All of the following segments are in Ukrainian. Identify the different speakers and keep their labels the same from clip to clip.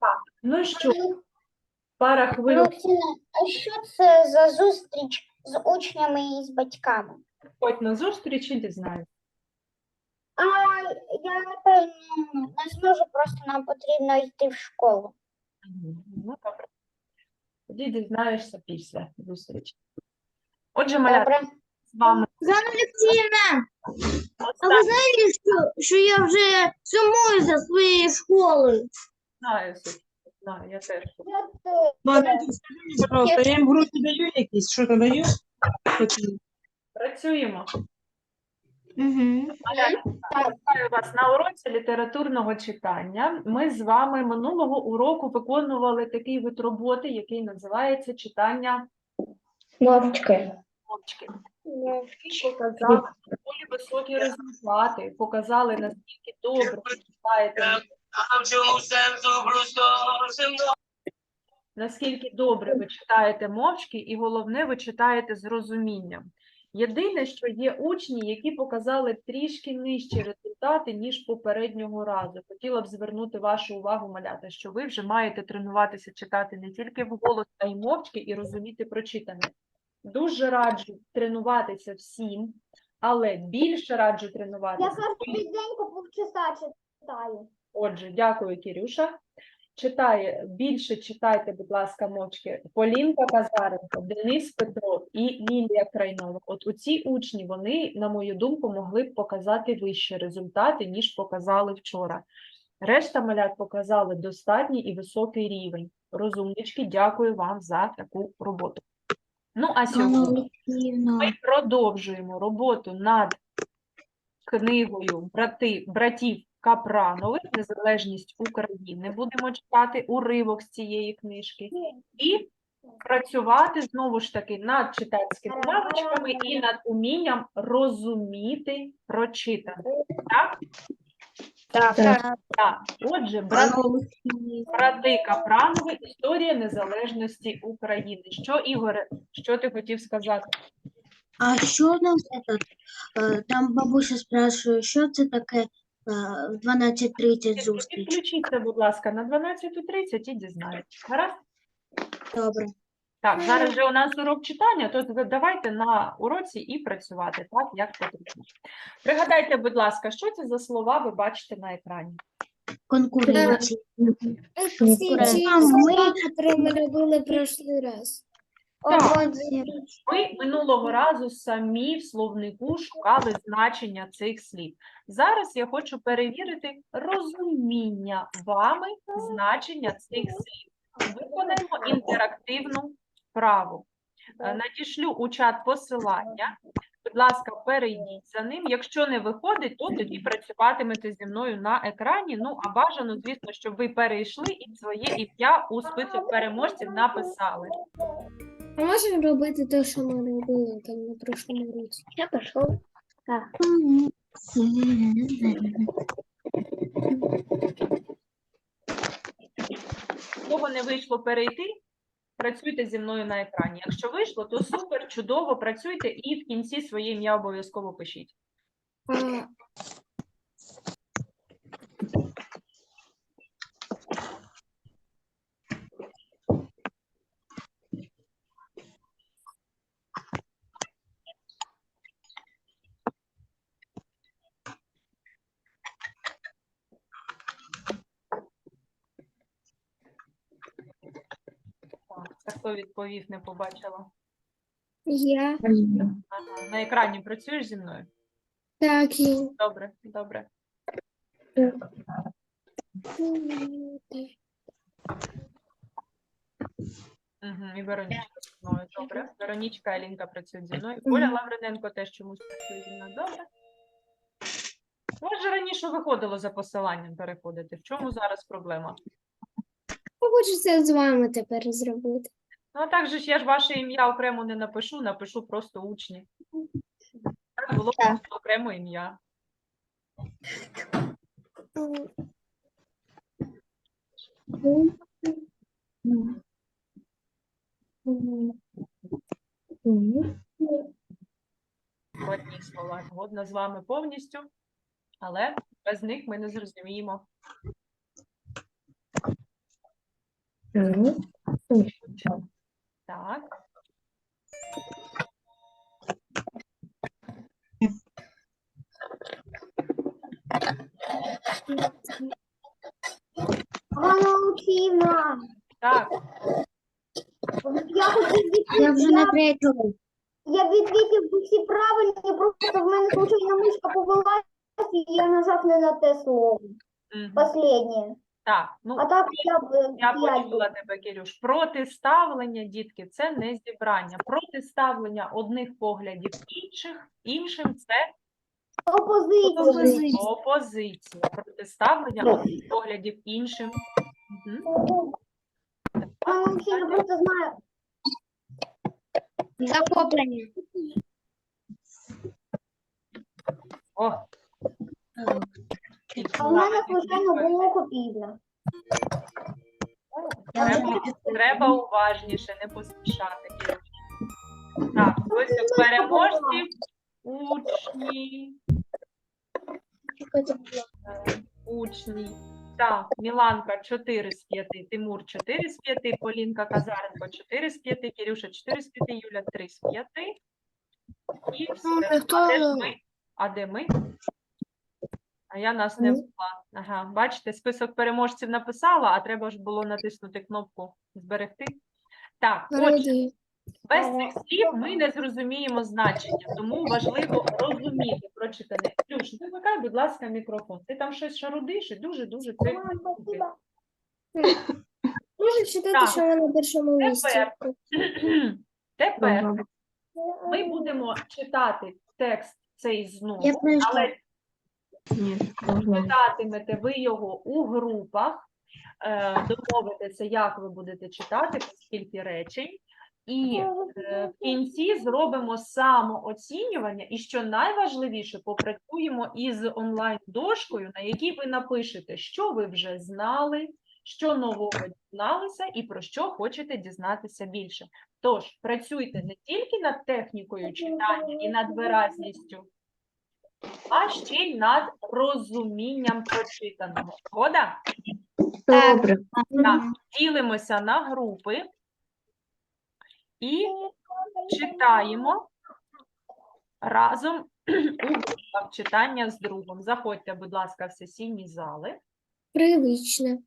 Speaker 1: Так, ну що, пара хвилин
Speaker 2: а що це за зустріч з учнями і з батьками?
Speaker 1: ходь на зустріч і дізнаюся.
Speaker 2: А я напевно не зможу, просто нам потрібно йти в школу.
Speaker 1: Ну, добре. Тоді дізнаєшся після зустрічі. Отже, малята,
Speaker 2: Добре.
Speaker 1: з вами
Speaker 3: Жанна Олексіївна, а ви знаєте, що, що я вже сумую за своєю школою?
Speaker 1: знаю, Софія, знаю, я теж.
Speaker 4: Мамочка, скажи мне, пожалуйста, я им гроши даю якісь? Що-то даю?
Speaker 1: Працюємо.
Speaker 3: Угу.
Speaker 1: Вітаю вас на уроці літературного читання. Ми з вами минулого уроку виконували такий вид роботи, який називається читання
Speaker 2: Мовчки.
Speaker 1: мовчки. Показали доволі високі результати, показали наскільки добре ви читаєте, наскільки добре ви читаєте мовчки, і головне, ви читаєте з розумінням. Єдине, що є учні, які показали трішки нижчі результати, ніж попереднього разу. Хотіла б звернути вашу увагу, малята, що ви вже маєте тренуватися читати не тільки вголос, а й мовчки і розуміти прочитане. Дуже раджу тренуватися всім, але більше раджу тренуватися.
Speaker 2: день по читаю.
Speaker 1: Отже, дякую, Кірюша. Читає більше читайте, будь ласка, мовчки. Полінка Казаренко, Денис Петров і Лілія Крайнова. От у ці учні вони, на мою думку, могли б показати вищі результати, ніж показали вчора. Решта малят показали достатній і високий рівень. Розумнички, дякую вам за таку роботу. Ну, а сьогодні ми продовжуємо роботу над книгою брати, братів Капранових Незалежність України. Будемо читати уривок з цієї книжки і працювати знову ж таки над читацькими навичками і над умінням розуміти прочитане. Так?
Speaker 2: Так.
Speaker 1: Так. так. Отже, брати, брати Капранови Історія незалежності України. Що, Ігоре, що ти хотів сказати?
Speaker 3: А що у нас этот, е, там бабуся спрашує, що це таке е, в 12.30 зустріч?
Speaker 1: Підключіться, будь ласка, на 12.30 і дізнаєтесь. Гаразд?
Speaker 3: Добре.
Speaker 1: Так, зараз же у нас урок читання, то давайте на уроці і працювати так, як потрібно. Пригадайте, будь ласка, що це за слова ви бачите на екрані?
Speaker 3: Конкуренція.
Speaker 2: Ми ми робили прошлий раз.
Speaker 1: Так. Ми минулого разу самі в словнику шукали значення цих слів. Зараз я хочу перевірити розуміння вами значення цих слів. Виконаємо інтерактивну вправу. Е, Надішлю у чат посилання. Будь ласка, перейдіть за ним. Якщо не виходить, то тоді працюватимете зі мною на екрані. Ну, а бажано, звісно, щоб ви перейшли і своє ім'я у список переможців написали.
Speaker 5: А можемо робити те, що ми робили там на прошлому році?
Speaker 2: Я пішов.
Speaker 1: Кого не вийшло перейти, працюйте зі мною на екрані. Якщо вийшло, то супер, чудово, працюйте і в кінці своє ім'я обов'язково пишіть. Хто відповів, не побачила.
Speaker 5: я.
Speaker 1: Ага, на екрані працюєш зі мною?
Speaker 5: Так, я.
Speaker 1: Добре, добре. Угу, і Веронічка зі мною. Добре. Веронічка і Алінка працюють зі мною. Оля Лавриненко теж чомусь працює зі мною. Добре. У вас же раніше виходило за посиланням переходити. В чому зараз проблема?
Speaker 5: Хочеться з вами тепер зробити.
Speaker 1: Ну, а так же ж я ж ваше ім'я окремо не напишу, напишу просто учні. Так було просто окремо ім'я. В одних словах. Згодна з вами повністю, але без них ми не зрозуміємо Так.
Speaker 2: Олексіївна,
Speaker 1: Так,
Speaker 2: я хотів
Speaker 3: Я вже на третьому.
Speaker 2: я відвідів всі правильні, просто в мене случайно мишка повелась, і я нажав не на те слово.
Speaker 1: мгм.
Speaker 2: Последнє.
Speaker 1: Так, ну
Speaker 2: А так я б
Speaker 1: Я
Speaker 2: п'ять
Speaker 1: почула тебе, Кирюш. Протиставлення, дітки, це не зібрання. Протиставлення одних поглядів інших, іншим це
Speaker 2: опозиція.
Speaker 5: Опозиція.
Speaker 1: опозиція. Протиставлення одних поглядів іншим.
Speaker 2: Олексіївна просто знає.
Speaker 5: Захоплення.
Speaker 1: О.
Speaker 2: А мене случайно було копійне.
Speaker 1: треба, треба уважніше, не поспішати. Так, ось переможців, учні. Учні. Так, Міланка 4 з 5, Тимур 4 з 5, Полінка Казаренко 4 з 5, Кирюша 4 з 5, Юля 3 з 5. І все.
Speaker 5: Ну,
Speaker 1: А де ми? А де ми? А я нас не взяла. Ага, бачите, список переможців написала, а треба ж було натиснути кнопку зберегти. Так, отже, без цих слів ми не зрозуміємо значення, тому важливо розуміти прочитане. Люш, вимикай, будь ласка, мікрофон. Ти там щось шарудиш і дуже-дуже це.
Speaker 2: Мам,
Speaker 5: читати,
Speaker 1: Так.
Speaker 5: що вона на першому місці.
Speaker 1: Тепер. Тепер ми будемо читати текст цей знову,
Speaker 3: Я пройшла.
Speaker 1: але. Читатимете ви його у групах, е, домовитеся, як ви будете читати, скільки речень. І е, в кінці зробимо самооцінювання, і що найважливіше, попрацюємо із онлайн-дошкою, на якій ви напишете, що ви вже знали, що нового дізналися і про що хочете дізнатися більше. Тож працюйте не тільки над технікою читання і над виразністю, а ще й над розумінням прочитаного. Згода?
Speaker 4: Добре.
Speaker 1: Так, ділимося на групи і читаємо разом у читання з другом. Заходьте, будь ласка, в сесійні зали.
Speaker 5: Привичне.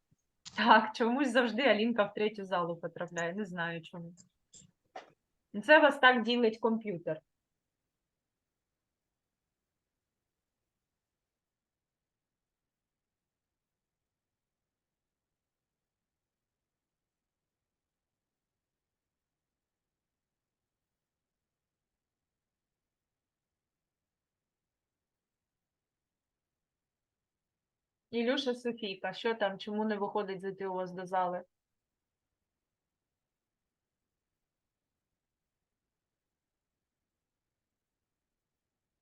Speaker 1: Так, чомусь завжди Алінка в третю залу потрапляє, не знаю чому. Це вас так ділить комп'ютер. Ілюша Софійка, що там, чому не виходить зайти у вас до зали?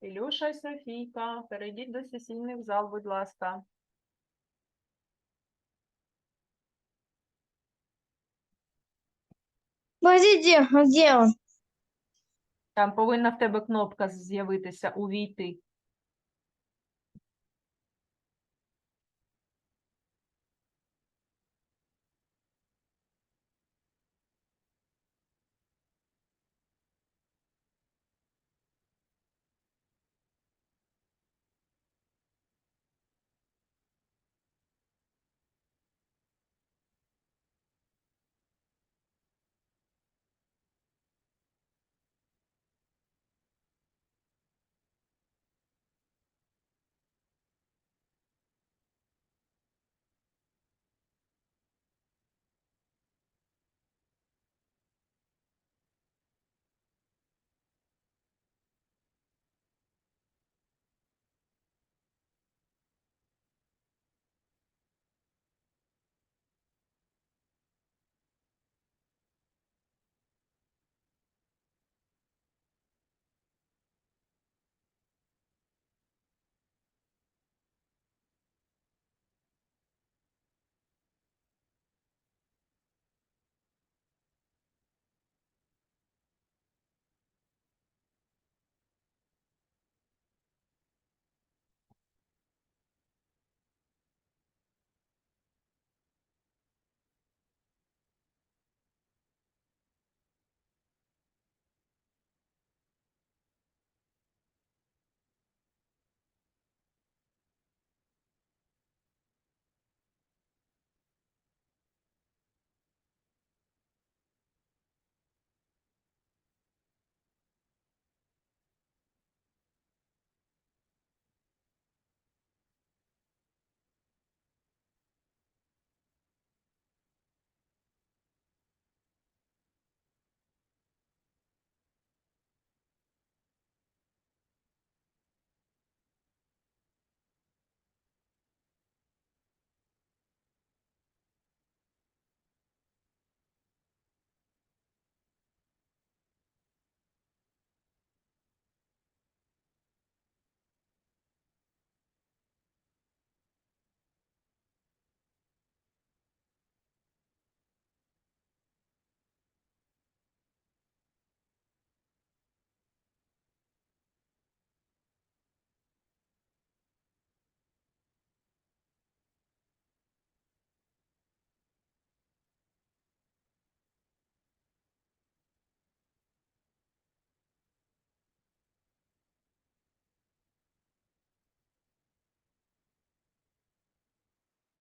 Speaker 1: Ілюша Софійка, перейдіть до сесійних зал, будь ласка.
Speaker 6: Подождите, а где он?
Speaker 1: Там повинна в тебе кнопка з'явитися увійти.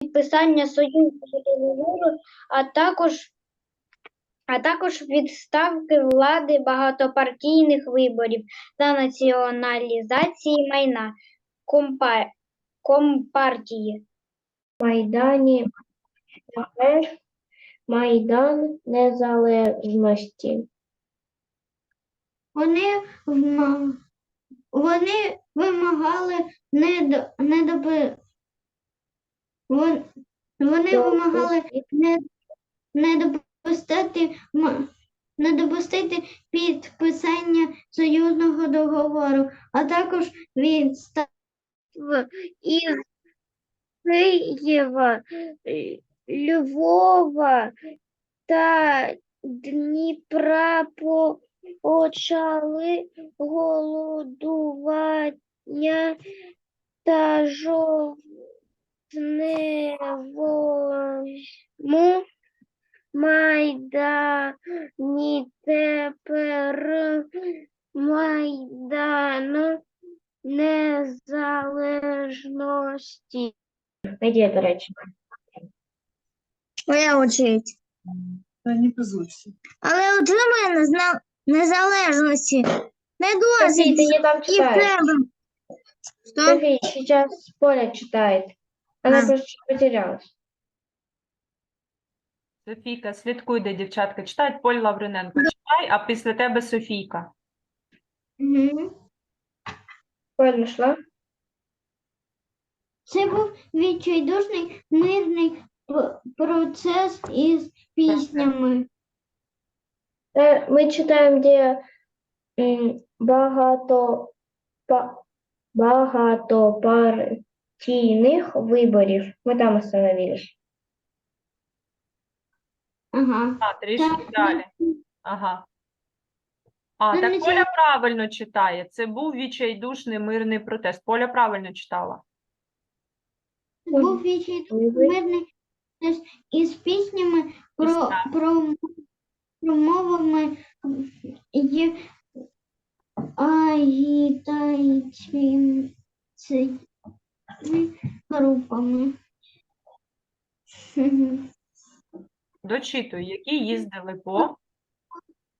Speaker 2: Підписання союзного договору, а також, а також відставки влади багатопартійних виборів та націоналізації майна компа, компартії.
Speaker 6: Майдані Майдан Незалежності.
Speaker 3: Вони, вони вимагали не, до- не доби... Вон- Вони вимагали не, не допустити не допустити підписання союзного договору, а також відстав
Speaker 6: із Києва, Львова та Дніпра почали голодування та жовтневому Майдані тепер Майдану незалежності. Іди, до речі.
Speaker 3: Моя очередь.
Speaker 4: Та не позорься.
Speaker 3: Але отримує незна- незалежності. Не
Speaker 6: Софій, ти
Speaker 3: досить
Speaker 6: не там
Speaker 3: і
Speaker 6: читаєш.
Speaker 3: треба. Що?
Speaker 6: Софій, сейчас Поля читает. Она просто потерялась.
Speaker 1: Софійка, слідкуй, де дівчатка читають. Поль Лавриненко читай, а після тебе Софійка.
Speaker 3: Мгм.
Speaker 6: Поля нашла?
Speaker 3: Це був відчайдушний мирний п- процес із піснями.
Speaker 6: Э, Мы читаем, где м, багато, па, багатопартійних виборів. Ми там остановились.
Speaker 3: Ага.
Speaker 1: А, трішки
Speaker 3: Так,
Speaker 1: далі. Ага. А,
Speaker 3: Ну,
Speaker 1: так
Speaker 3: не
Speaker 1: Поля правильно читає. Це був відчайдушний мирний протест. Поля правильно читала.
Speaker 3: Був відчайдушний мирний процес із піснями про,
Speaker 1: Пісня.
Speaker 3: про промовами і агітаційними групами. Мгм.
Speaker 1: Дочитуй, які їздили по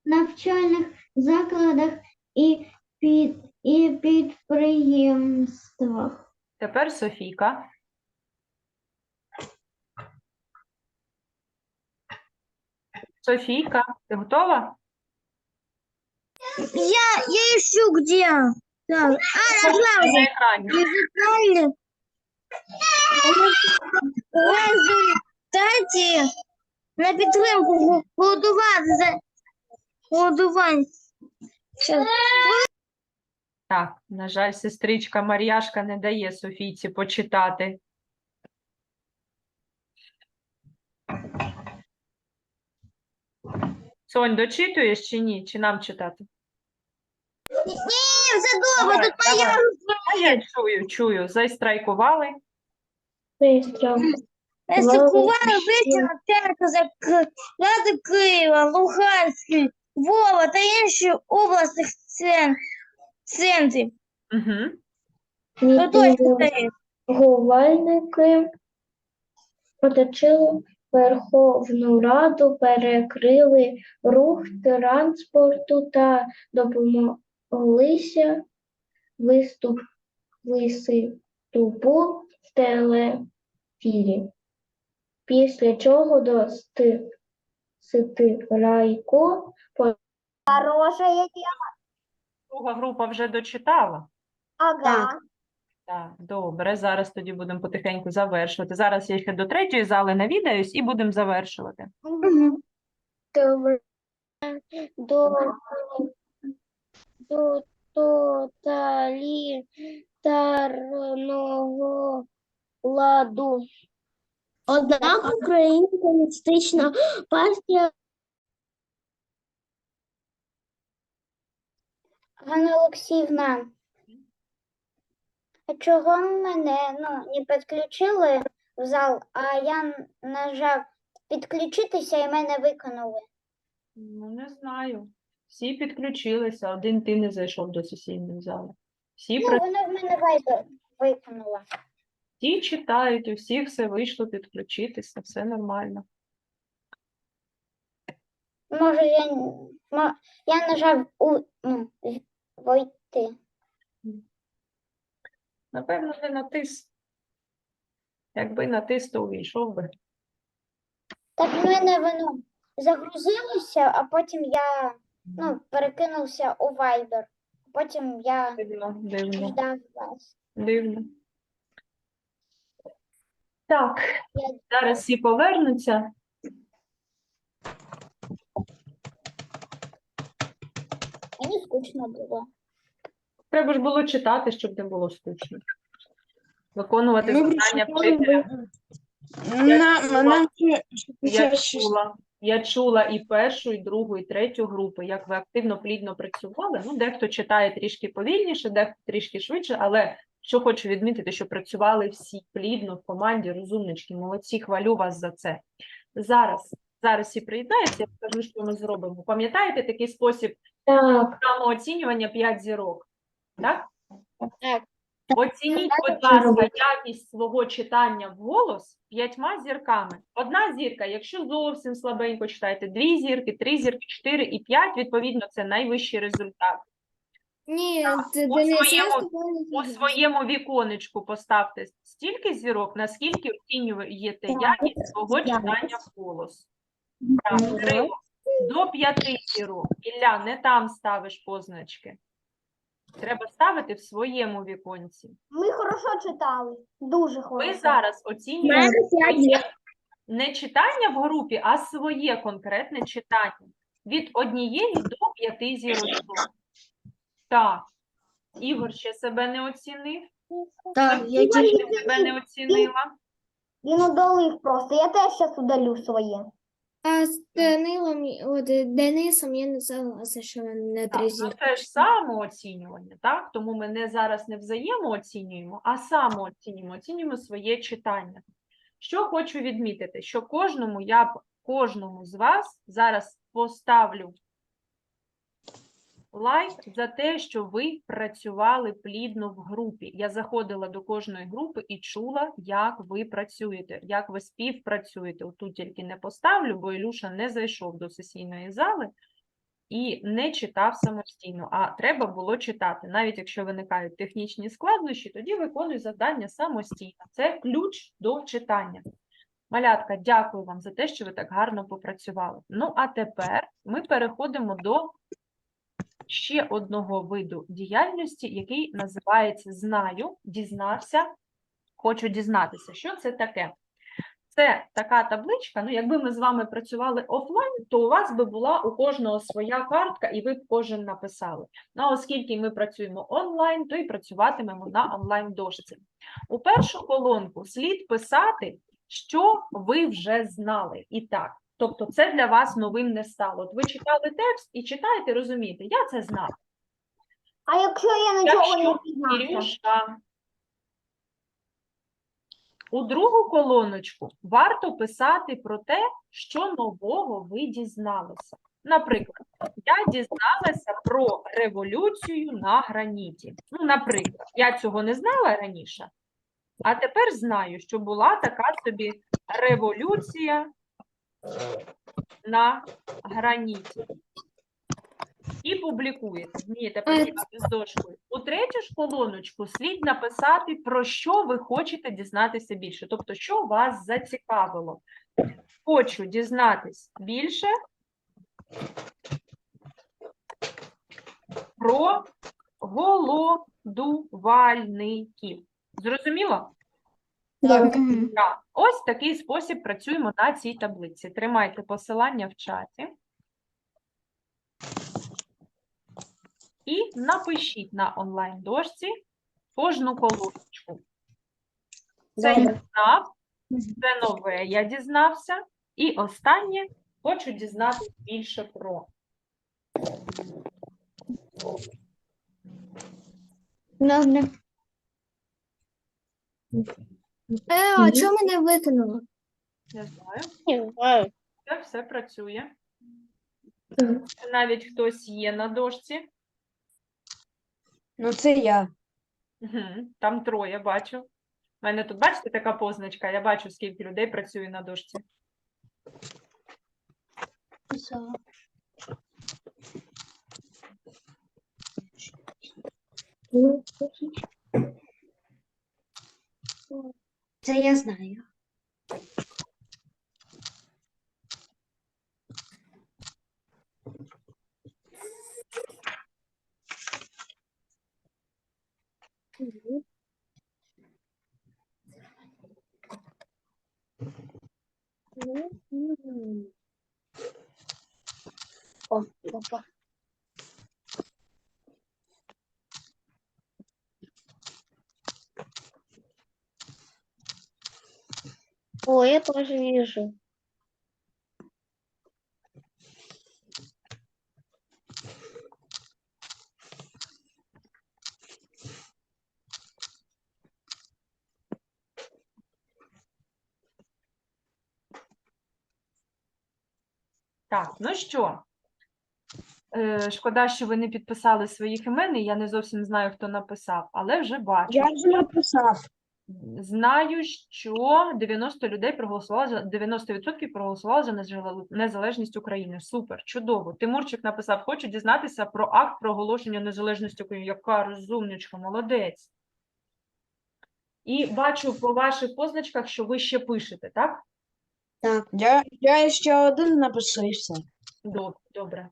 Speaker 3: навчальних закладах і, під, і підприємствах.
Speaker 1: тепер Софійка. Софійка, ти готова?
Speaker 3: Я, я ищу где. Так. А, нашла
Speaker 1: На екрані.
Speaker 3: Музикальні. Результаті на підтримку голодувати за голодування.
Speaker 1: Так, на жаль, сестричка Мар'яшка не дає Софійці почитати. Сонь, дочитуєш чи ні? Чи нам читати?
Speaker 3: Ні, все добре, тут моя.
Speaker 1: А я чую, чую. Зайстрайкували.
Speaker 6: Быстро.
Speaker 3: Стикували вище центр заклади Києва, Луганський, Вова та інші обласних цен- центрів.
Speaker 1: Угу.
Speaker 3: Ну, точно це.
Speaker 6: Мітингувальники оточили Верховну Раду, перекрили рух транспорту та допомоглися виступ, виступу телефірі. Після чого до сти, Ситирайко
Speaker 2: Хороша які.
Speaker 1: Друга група вже дочитала.
Speaker 2: Ага.
Speaker 1: Так, добре. Зараз тоді будемо потихеньку завершувати. Зараз я ще до третьої зали навідаюсь і будемо завершувати.
Speaker 6: до, до тоталітарного ладу. Однак Українська комуністична партія
Speaker 2: Ганна Олексіївна, а чого мене ну, не підключили в зал, а я нажав підключитися і мене виконали?
Speaker 1: Ну, не знаю. Всі підключилися, один ти не зайшов до сесійної зали. Всі
Speaker 2: Ну,
Speaker 1: при...
Speaker 2: воно в мене вайбер виконало.
Speaker 1: Всі читають, у всіх все вийшло підключитися, все нормально.
Speaker 2: Може, я, я нажав у, ну, войти.
Speaker 1: Напевно, не натис. Якби натис, то увійшов би.
Speaker 2: Так в мене воно загрузилося, а потім я ну, перекинувся у Viber. Потім я
Speaker 1: Дивно, дивно,
Speaker 2: ждав вас.
Speaker 1: дивно. Так, зараз всі повернуться.
Speaker 2: Мені скучно було.
Speaker 1: Треба ж було читати, щоб не було скучно. Виконувати
Speaker 4: Ми
Speaker 1: завдання
Speaker 4: прочитали,
Speaker 1: вчителя.
Speaker 4: Нам, нам ще-
Speaker 1: Я чула, я чула і першу, і другу, і третю групи, як ви активно плідно працювали. Ну, дехто читає трішки повільніше, дехто трішки швидше, але що хочу відмітити, що працювали всі плідно в команді, розумнички, молодці, хвалю вас за це. Зараз, зараз всі приєднаються, я покажу, що ми зробимо. Пам'ятаєте такий спосіб самооцінювання 5 зірок? Так?
Speaker 2: Так.
Speaker 1: Оцініть, будь ласка, якість свого читання вголос п'ятьма зірками. Одна зірка, якщо зовсім слабенько читаєте, дві зірки, три зірки, чотири і п'ять, відповідно, це найвищий результат.
Speaker 5: Ні, це
Speaker 1: у своєму-
Speaker 5: не
Speaker 1: У своєму віконечку поставте стільки зірок, наскільки оцінюєте якість свого читання. Так, Кирило, до п'яти зірок. Ілля, не там ставиш позначки. Треба ставити в своєму віконці.
Speaker 2: Ми хорошо читали. Дуже хорошо.
Speaker 1: Ви зараз оцінюєте своє не читання в групі, а своє конкретне читання від однієї до п'яти зірочок. Так. Ігор ще себе не оцінив.
Speaker 3: Так, я тільки
Speaker 1: ще себе не оцінила.
Speaker 2: Він удалив просто. Я теж зараз удалю своє.
Speaker 5: А з Данилом, от е, Денисом я не согласна, що він не
Speaker 1: Так, ну
Speaker 5: зірки.
Speaker 1: це ж самооцінювання, так? Тому ми не зараз не взаємооцінюємо, а самооцінюємо, оцінюємо своє читання. Що хочу відмітити, що кожному я б кожному з вас зараз поставлю лайк за те, що ви працювали плідно в групі. Я заходила до кожної групи і чула, як ви працюєте, як ви співпрацюєте. Отут тільки не поставлю, бо Ілюша не зайшов до сесійної зали і не читав самостійно, а треба було читати. Навіть якщо виникають технічні складнощі, тоді виконуй завдання самостійно. Це ключ до читання. Малятка, дякую вам за те, що ви так гарно попрацювали. Ну, а тепер ми переходимо до ще одного виду діяльності, який називається Знаю, дізнався, хочу дізнатися. Що це таке? Це така табличка. Ну, якби ми з вами працювали офлайн, то у вас би була у кожного своя картка, і ви б кожен написали. Ну, а оскільки ми працюємо онлайн, то і працюватимемо на онлайн дошці. У першу колонку слід писати, що ви вже знали. І так. Тобто, це для вас новим не стало. От ви читали текст і читаєте, розумієте, я це знав.
Speaker 2: А якщо я нічого не?
Speaker 1: Ірюша. У другу колоночку варто писати про те, що нового ви дізналися. Наприклад, я дізналася про революцію на граніті. Ну, наприклад, я цього не знала раніше, а тепер знаю, що була така собі революція на граніті. І публікуєте. Вмієте працювати з дошкою. У третю ж колоночку слід написати, про що ви хочете дізнатися більше. Тобто, що вас зацікавило. Хочу дізнатись більше про голодувальників. Зрозуміло? Так, ось такий спосіб працюємо на цій таблиці. Тримайте посилання в чаті. І напишіть на онлайн-дошці кожну колоночку. Це я знав, це нове я дізнався. І останнє хочу дізнатися більше про.
Speaker 3: Добре.
Speaker 5: Е, а чого мене викинуло?
Speaker 1: Не знаю,
Speaker 2: Не знаю.
Speaker 1: це все працює.
Speaker 6: Мгм.
Speaker 1: Навіть хтось є на дошці.
Speaker 4: Ну, це я.
Speaker 1: Мгм, Там троє бачу. У мене тут, бачите, така позначка, я бачу, скільки людей працює на дошці.
Speaker 3: Писала. Це я знаю. О, опа.
Speaker 6: О, я тоже вижу.
Speaker 1: Так, ну що? Е, шкода, що ви не підписали своїх імен, і я не зовсім знаю, хто написав, але вже бачу.
Speaker 4: Я вже написав.
Speaker 1: Знаю, що 90 людей проголосували за 90% проголосували за незалежність України. Супер, чудово. Тимурчик написав: хочу дізнатися про акт проголошення незалежності України. Яка розумничка, молодець. І бачу по ваших позначках, що ви ще пишете, так?
Speaker 3: Так,
Speaker 4: Я, я ще один написав і все.
Speaker 1: Добре, добре.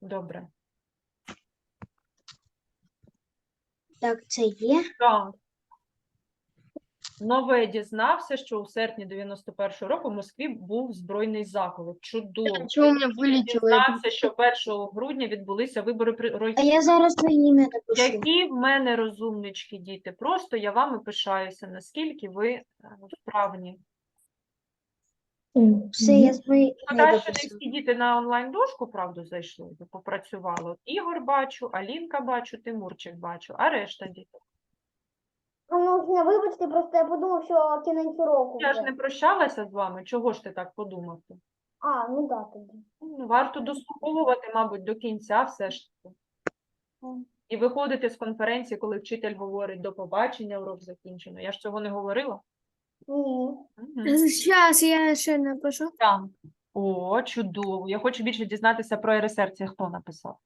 Speaker 1: Добре.
Speaker 3: так, це є.
Speaker 1: Так. Нове дізнався, що у серпні 91-го року в Москві був збройний заколот. Чудово.
Speaker 5: Чего у меня?
Speaker 1: Дізнався, що 1 грудня відбулися вибори при
Speaker 3: А я зараз твоє ім'я напишу.
Speaker 1: Які в мене розумнички діти. Просто я вами пишаюся, наскільки ви е, вправні.
Speaker 3: Все, я своє ім'я
Speaker 1: Шкода, не
Speaker 3: написав.
Speaker 1: всі діти на онлайн-дошку, правда, зайшли, попрацювали. От Ігор бачу, Алінка бачу, Тимурчик бачу, а решта дітей.
Speaker 2: Ну, вибачте, просто я подумав, що кінець року.
Speaker 1: Я ж не прощалася з вами. Чого ж ти так подумав?
Speaker 2: А, ну да, тоді.
Speaker 1: Ну, Варто дослуховувати, мабуть, до кінця все ж таки. І виходити з конференції, коли вчитель говорить до побачення, урок закінчено. Я ж цього не говорила.
Speaker 2: Ні.
Speaker 1: Мгм.
Speaker 5: Я ще напишу.
Speaker 1: Так. О, чудово. Я хочу більше дізнатися про РСР. Це хто написав?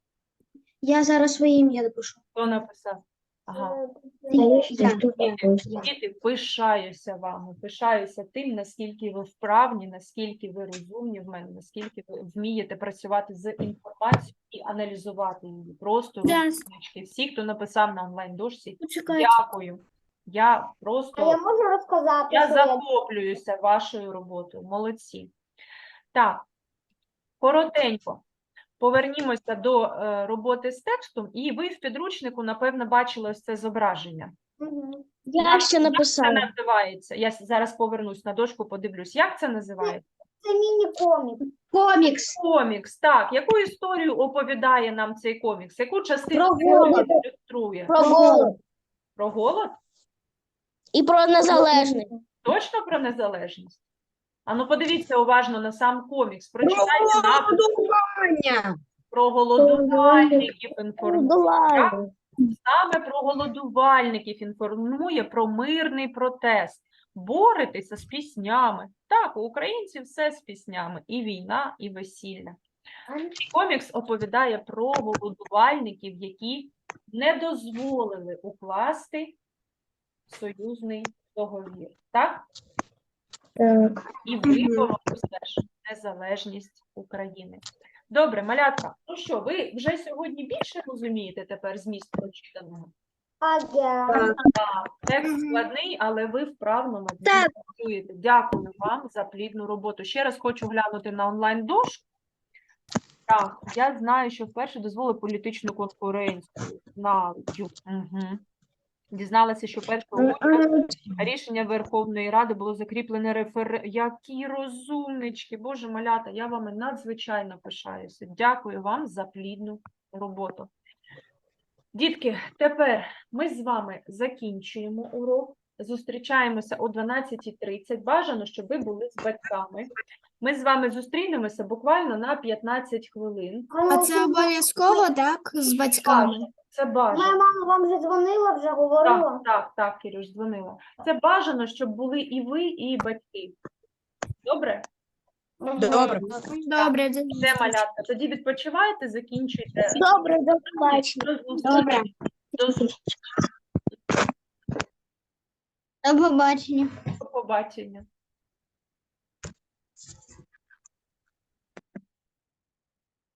Speaker 3: Я зараз своє ім'я напишу.
Speaker 1: Хто написав? Ага.
Speaker 2: Е,
Speaker 1: Діти, пишаюся вами, пишаюся тим, наскільки ви вправні, наскільки ви розумні в мене, наскільки ви вмієте працювати з інформацією і аналізувати її. Просто
Speaker 5: Да.
Speaker 1: розумнички. Всі, хто написав на онлайн-дошці, дякую. Я
Speaker 2: А
Speaker 1: просто
Speaker 2: я можу розказати,
Speaker 1: я захоплююся вашою роботою. Молодці. Так, коротенько. Повернімося до е, роботи з текстом, і ви в підручнику, напевно, бачили ось це зображення.
Speaker 2: Мгм.
Speaker 6: Я ще
Speaker 1: Як це називається? Я зараз повернусь на дошку, подивлюсь. Як це називається?
Speaker 2: Це міні-комік.
Speaker 3: Комікс.
Speaker 1: Комікс. Так, яку історію оповідає нам цей комікс? Яку частину
Speaker 6: Про голод.
Speaker 1: ілюструє?
Speaker 6: Про голод.
Speaker 1: Про голод?
Speaker 6: І про незалежність.
Speaker 1: Точно про незалежність? А ну подивіться уважно на сам комікс. Прочитайте напис про голодувальників інформує. Саме про голодувальників інформує про мирний протест. Боритися з піснями. Так, у українців все з піснями. І війна, і весілля. Комікс оповідає про голодувальників, які не дозволили укласти союзний договір. Так?
Speaker 6: Так.
Speaker 1: І вибору теж незалежність України. Добре, малятка. Ну що, ви вже сьогодні більше розумієте тепер зміст прочитаного?
Speaker 2: Ага.
Speaker 1: Так, текст складний, але ви вправно над ним
Speaker 3: Так.
Speaker 1: працюєте. Дякую вам за плідну роботу. Ще раз хочу глянути на онлайн-дошку. Так, я знаю, що вперше дозволили політичну конкуренцію. Знаю. Угу. Дізналася, що 1 грудня рішення Верховної Ради було закріплене рефер... Які розумнички, Боже малята, я вами надзвичайно пишаюся. Дякую вам за плідну роботу. Дітки, тепер ми з вами закінчуємо урок. Зустрічаємося о 12.30. Бажано, щоб ви були з батьками. Ми з вами зустрінемося буквально на 15 хвилин.
Speaker 5: А це обов'язково, так? З батьками?
Speaker 1: Це бажано.
Speaker 2: Моя мама вам вже дзвонила, вже говорила.
Speaker 1: Так, так, так, Кирюш, дзвонила. Це бажано, щоб були і ви, і батьки. Добре?
Speaker 4: Добре.
Speaker 5: Добре,
Speaker 1: Все, малятка. Тоді відпочивайте, закінчуйте.
Speaker 2: Добре, до побачення.
Speaker 1: До зустрічі. До зустрічі.
Speaker 3: До побачення.
Speaker 1: До побачення.